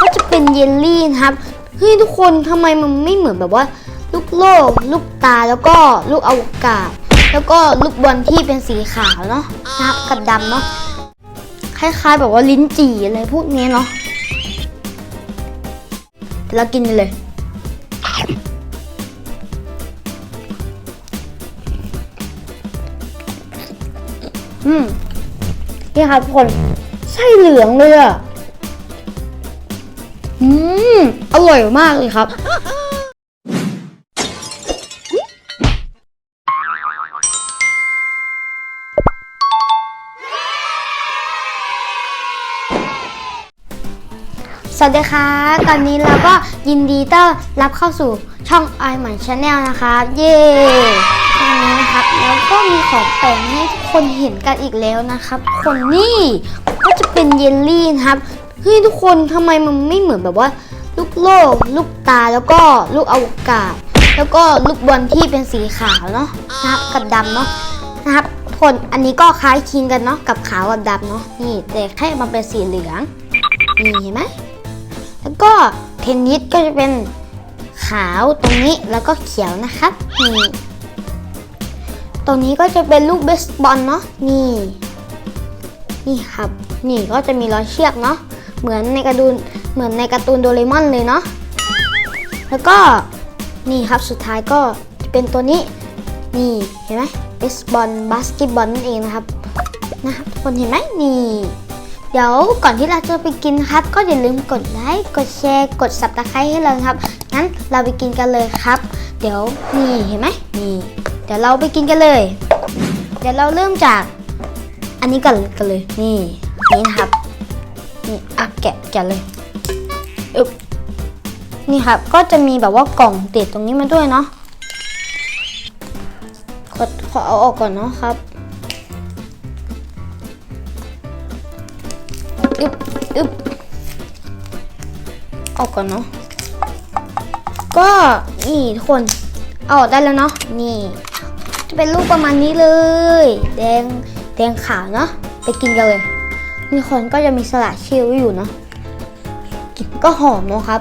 ก็จะเป็นเยลลี่นะครับเฮ้ยทุกคนทำไมมันไม่เหมือนแบบว่า ลูกโลก ลูกตาแล้วก็ลูกอวกาศ แล้วก็ลูกบอลที่เป็นสีขาวเนาะนะครับกับดำเนาะคล้ายๆแบบว่าลิ้นจี่อะไรพวกนี้เนาะเดี๋ยวเรากินเลยอืมนี่ครับทุกคนไส้เหลืองเลยอะ อืม อร่อยมากเลยครับ สวัสดีค่ะ ตอนนี้เราก็ยินดีต้อนรับเข้าสู่ช่องไอหมันชาแนลนะคะ เย้วันนี้นะครับแล้วก็มีของแปลกให้ทุกคนเห็นกันอีกแล้วนะครับ คนนี่ก็จะเป็นเยลลี่นะครับ เฮ้ยทุกคนทำไมมันไม่เหมือนแบบว่า ลูกโลก ลูกตาแล้วก็ลูกอวกาศ แล้วก็ลูกบอลที่เป็นสีขาวเนาะนะครับกับดำเนาะนะครับคนอันนี้ก็คล้ายคลึงกันเนาะกับขาวกับดำเนาะนี่แต่แค่มันเป็นสีเหลืองนี่เห็นไหมแล้วก็เทนนิสก็จะเป็นขาวตรงนี้แล้วก็เขียวนะครับนี่ตรงนี้ก็จะเป็นลูกเบสบอลเนาะนี่ นี่ครับ นี่ก็จะมีรอยเชือกเนาะ เหมือนในการ์ตูนเหมือนในการ์ตูนโดเรมอนเลยเนาะแล้วก็นี่ครับสุดท้ายก็จะเป็นตัวนี้นี่เห็นไหมเบสบอลบาสเกตบอลนั่นเองนะครับนะครับทุกคนเห็นไหมนี่ เดี๋ยวก่อนที่เราจะไปกินครับ ก็อย่าลืมกดไลค์กดแชร์กด subscribe ให้เราครับงั้นเราไปกินกันเลยครับ เดี๋ยวนี่เห็นไหมนี่ เดี๋ยวเราไปกินกันเลย เดี๋ยวเราเริ่มจาก อันนี้กันกันเลยนี่นี่นะครับ นี่อะแกะแกะเลยอึบนี่ครับ ก็จะมีแบบว่ากล่องติดตรงนี้มาด้วยเนาะขอขอเอาออกก่อนเนาะครับอึบอึบออกก่อนเนาะก็นี่ทุกคนเอาออกได้แล้วเนาะนี่ จะเป็นรูปประมาณนี้เลย แดงแดงขาวเนาะไปกินกันเลย มีคนก็จะมีสละชิวอยู่เนาะกลินก็หอมเนาะครับ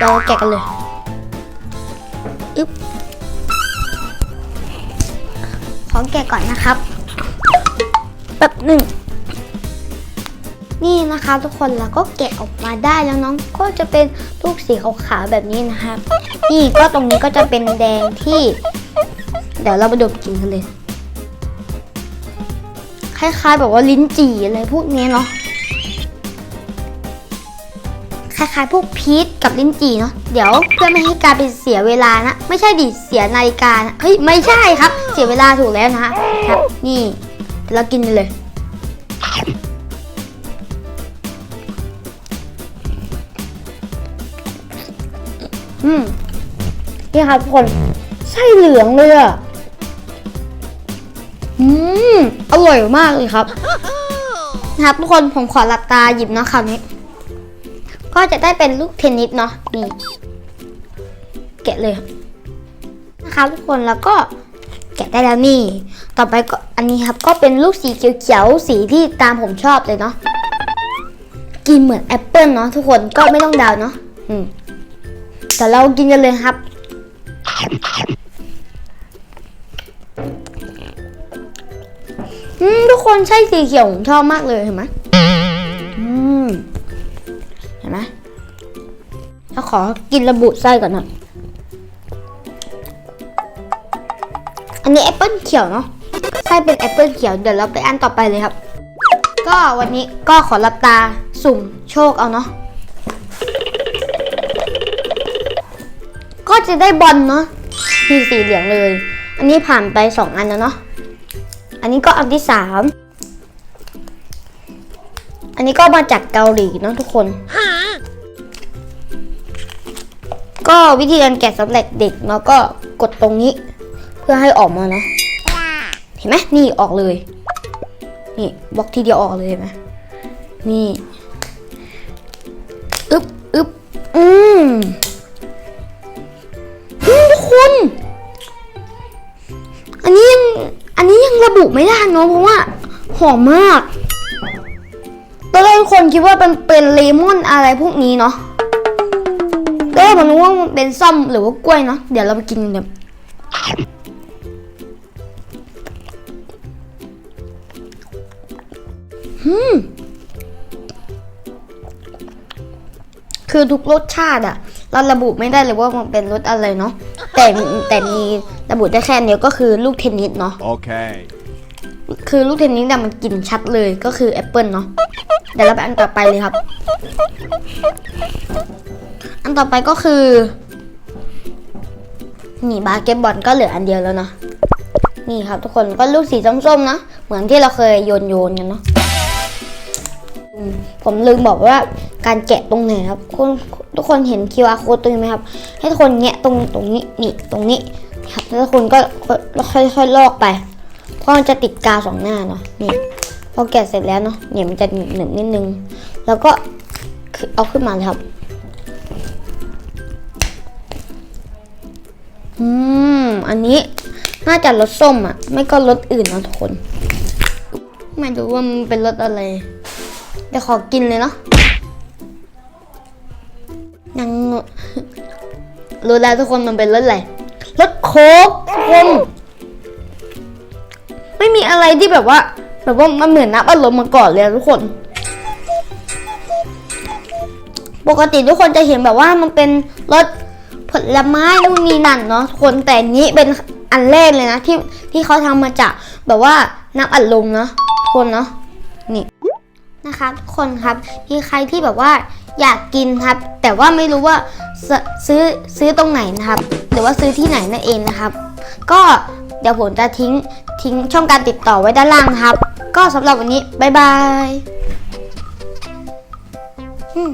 เราแกะกันเลยอึบขอแกะก่อนนะครับแบบหนึ่ง นี่นะคะทุกคนแล้วก็แกะออกมาได้แล้วน้องก็จะเป็นลูกสีขาวๆแบบนี้นะครับ นี่ก็ตรงนี้ก็จะเป็นแดงที่ เดี๋ยวเราไปดมกินกันเลย คล้ายๆแบบว่าลิ้นจี่อะไรพวกนี้เนาะคล้ายๆพวกพีชกับลิ้นจี่เนาะเดี๋ยวเพื่อไม่ให้การเป็นเสียเวลานะ ไม่ใช่ดิเสียนาฬิกานะเฮ้ยไม่ใช่ครับ เสียเวลาถูกแล้วนะฮะครับ นี่เดี๋ยวเรากินเลยอืมนี่ครับทุกคนไส้เหลืองเลยอะอืม อร่อยมากเลยครับนะครับทุกคนผมขอหลับตาหยิบเนาะคราวนี้ ก็จะได้เป็นลูกเทนนิสเนาะนี่แกะเลยนะครับทุกคนแล้วก็แกะได้แล้วนี่ ต่อไปก็อันนี้ครับก็เป็นลูกสีเขียวๆสีที่ตามผมชอบเลยเนาะกินเหมือนแอปเปิลเนาะทุกคนก็ไม่ต้องเดาเนาะอืมแต่เรากินกันเลยครับ อืมทุกคนใช่สีเขียวผมชอบมากเลยเห็นไหมอืมเห็นไหมถ้าขอกินระบุไส้ก่อนหน่อยอันนี้แอปเปิลเขียวเนาะไส้เป็นแอปเปิลเขียวเดี๋ยวเราไปอันต่อไปเลยครับ ก็วันนี้ก็ขอรับตาสุ่มโชคเอาเนาะก็จะได้บอลเนาะมีสีเหลืองเลย อันนี้ผ่านไปสองอันแล้วเนาะ อันนี้ก็อันที่สามอันนี้ก็มาจากเกาหลีเนาะทุกคน ก็วิธีการแกะสำเร็จเด็กเนาะก็กดตรงนี้ เพื่อให้ออกมานะ เห็นไหมนี่ออกเลย นี่บล็อกทีเดียวออกเลยเห็นไหมนี่ เนาะเพราะว่าหอมมากตอนแรกทุกคนคิดว่ามันเป็นเลมอนอะไรพวกนี้เนาะแล้วผมนึกว่ามันเป็นส้มหรือว่ากล้วยเนาะ เดี๋ยวเราไปกินกันเดี๋ยวอืมคือทุกรสชาติอะเราระบุไม่ได้เลยว่ามันเป็นรสอะไรเนาะ แต่แต่มีระบุได้แค่เดียวก็คือลูกเทนนิสเนาะ Okay. คื คือลูกเทนนิสเนี่ยมันกลิ่นชัดเลยก็คือแอปเปิลเนาะเดี๋ยวเราไปอันต่อไปเลยครับ อันต่อไปก็คือนี่บาเกตบอลก็เหลืออันเดียวแล้วเนาะนี่ครับ ทุกคนก็ลูกสีส้มๆนะเหมือนที่เราเคยโยนโยนๆกันเนาะผมลืมบอกว่าการแกะตรงไหนครับคุณทุกคนเห็น QR code ตรงนี้ไหมครับ ให้ทุกคนแงะตรงตรงนี้นี่ตรงนี้ครับแล้วทุกคนก็ค่อยๆลอกไป เพราะมันจะติดกาวสองหน้าเนาะนี่พอแกะเสร็จแล้วเนาะเนี่ยมันจะหนึบหนึบนิดนึง แล้วก็เอาขึ้นมาเลยครับอืมอันนี้น่าจะรสส้มอะ ไม่ก็รสอื่นนะทุกคน ไม่รู้ว่ามันเป็นรสอะไรเดี๋ยวขอกินเลยเนาะยังรู้แล้วทุกคนมันเป็นรสอะไรรสโค้กทุกคน ไม่มีอะไรที่แบบว่า แบบว่ามันเหมือนน้ำอัดลมมาก่อนเลยทุกคน ปกติทุกคนจะเห็นแบบว่ามันเป็นรสผลไม้นู่นนี่นั่นเนาะทุกคนแต่นี้เป็นอันแรกเลยนะที่ที่เขาทำมาจากแบบว่าน้ำอัดลมเนาะทุกคนเนาะนี่นะคะทุกคนครับมีใครที่แบบว่าอยากกินครับ แต่ว่าไม่รู้ว่าซซื้อซื้อตรงไหนนะครับ หรือว่าซื้อที่ไหนนั่นเองนะครับ ก็เดี๋ยวผมจะทิ้ง ทิ้งช่องการติดต่อไว้ด้านล่างนะครับ ก็สำหรับวันนี้ บ๊ายบายอืม